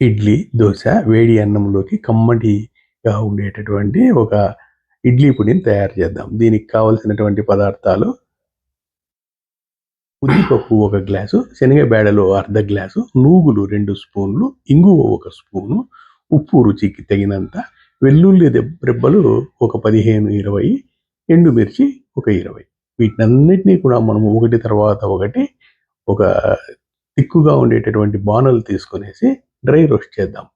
ఇడ్లీ దోశ వేడి అన్నంలోకి కమ్మటిగా ఉండేటటువంటి ఒక ఇడ్లీ పొడిని తయారు చేద్దాం. దీనికి కావలసినటువంటి పదార్థాలు ఉద్దిపప్పు ఒక గ్లాసు శనగ బేడలు అర్ధ గ్లాసు నూగులు రెండు స్పూన్లు ఇంగువ ఒక స్పూను ఉప్పు రుచికి తగినంత వెల్లుల్లి దెబ్- రెబ్బలు ఒక పదిహేను ఇరవై ఎండుమిర్చి ఒక ఇరవై. వీటినన్నిటినీ కూడా మనము ఒకటి తర్వాత ఒకటి ఒక తిక్కుగా ఉండేటటువంటి బాణలు తీసుకునేసి డ్రై రోస్ట్ చేద్దాం.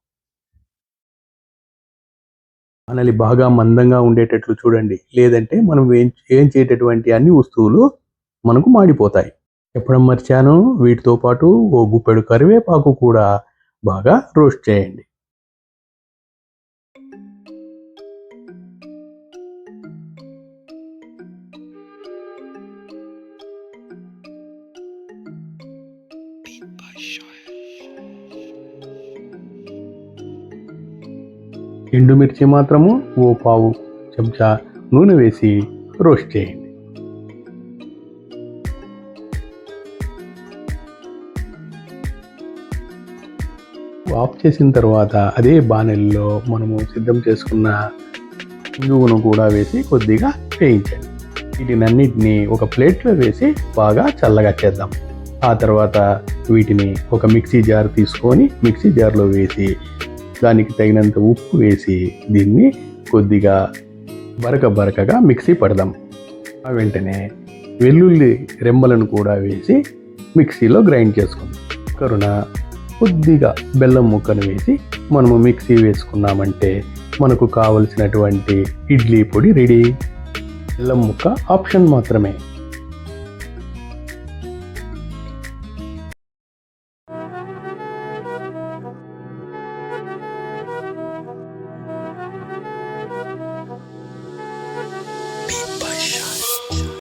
మనల్ని బాగా మందంగా ఉండేటట్లు చూడండి. లేదంటే మనం ఏం ఏం చేయటటువంటి అన్ని వస్తువులు మనకు మాడిపోతాయి. చెప్పడం మర్చాను. వీటితో పాటు ఓ గుప్పెడు కరివేపాకు కూడా బాగా రోస్ట్ చేయండి. ఎండుమిర్చి మాత్రము ఓ పావు చెంచా నూనె వేసి రోస్ట్ చేయండి. ఆఫ్ చేసిన తర్వాత అదే బాణలిలో మనము సిద్ధం చేసుకున్న ఇంగువను కూడా వేసి కొద్దిగా వేయించండి. వీటినన్నిటిని ఒక ప్లేట్లో వేసి బాగా చల్లగా చేద్దాం. ఆ తర్వాత వీటిని ఒక మిక్సీ జార్ తీసుకొని మిక్సీ జార్లో వేసి దానికి తగినంత ఉప్పు వేసి దీన్ని కొద్దిగా బరక బరకగా మిక్సీ పడదాం. ఆ వెంటనే వెల్లుల్లి రెమ్మలను కూడా వేసి మిక్సీలో గ్రైండ్ చేసుకుందాం. కరుణ కొద్దిగా బెల్లం ముక్కను వేసి మనము మిక్సీ వేసుకున్నామంటే మనకు కావలసినటువంటి ఇడ్లీ పొడి రెడీ. బెల్లం ముక్క ఆప్షన్ మాత్రమే.